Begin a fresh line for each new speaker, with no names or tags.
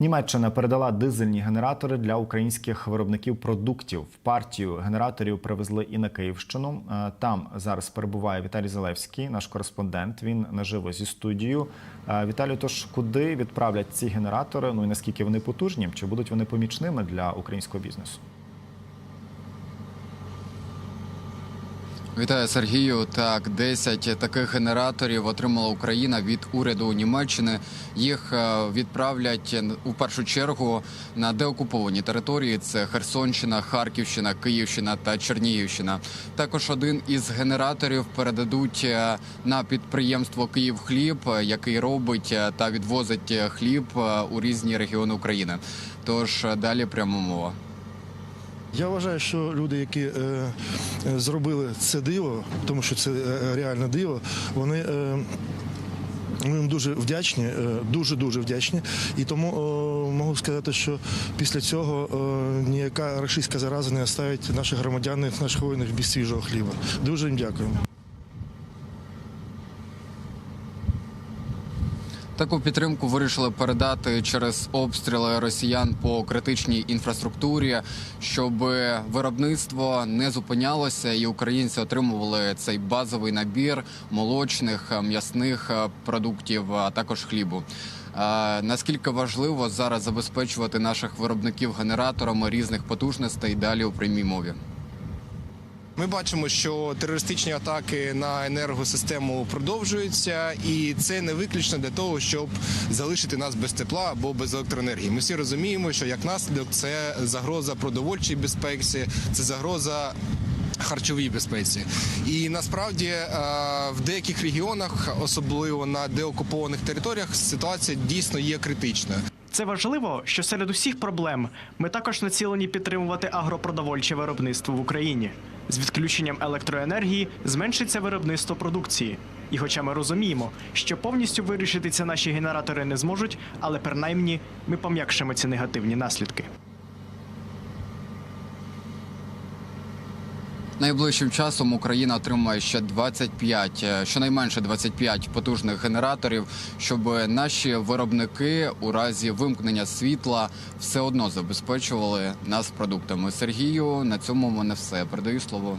Німеччина передала дизельні генератори для українських виробників продуктів. Партію генераторів привезли і на Київщину. Е, Там зараз перебуває Віталій Залевський, наш кореспондент. Він наживо зі студією. Е, Віталію, тож куди відправлять ці генератори? Ну і наскільки вони потужні? Чи будуть вони помічними для українського бізнесу?
Вітаю Сергію. Так, 10 таких генераторів отримала Україна від уряду Німеччини. Їх е, відправлять у першу чергу на деокуповані території: це Херсонщина, Харківщина, Київщина та Чернігівщина. Також один із генераторів передадуть е, на підприємство Київхліб, е, який робить е, та відвозить е, хліб е, у різні регіони України. Тож е, далі прямо мова.
Я вважаю, що люди, які е, е, зробили це диво, тому що це е, реальне диво, вони. Е, ми їм дуже вдячні, е, дуже дуже вдячні. І тому о, можу сказати, що після цього о, ніяка рашистська зараза не оставить наших громадян, наших воїнів без свіжого хліба. Дуже їм дякуємо.
Таку підтримку вирішили передати через обстріли росіян по критичній інфраструктурі, щоб виробництво не зупинялося, і українці отримували цей базовий набір молочних, е, м'ясних е, продуктів, а також хлібу. Е, Наскільки важливо зараз забезпечувати наших виробників генераторами різних потужностей далі у прямій мові?
Ми бачимо, що терористичні атаки на енергосистему продовжуються, і це не виключно для того, щоб залишити нас без тепла або без електроенергії. Ми всі розуміємо, що як наслідок це загроза продовольчій безпеці, це загроза. Харчовій безпеці, і насправді е, в деяких регіонах, особливо на деокупованих територіях, ситуація дійсно є критичною.
Це важливо, що серед усіх проблем ми також націлені підтримувати агропродовольче виробництво в Україні. З відключенням електроенергії зменшиться виробництво продукції. І хоча ми розуміємо, що повністю вирішити це наші генератори не зможуть, але принаймні ми пом'якшимо ці негативні наслідки.
Найближчим часом Україна отримає ще 25, е, щонайменше 25 потужних генераторів, щоб наші виробники у разі вимкнення світла все одно забезпечували нас продуктами. Сергію на цьому в мене все. Передаю слово.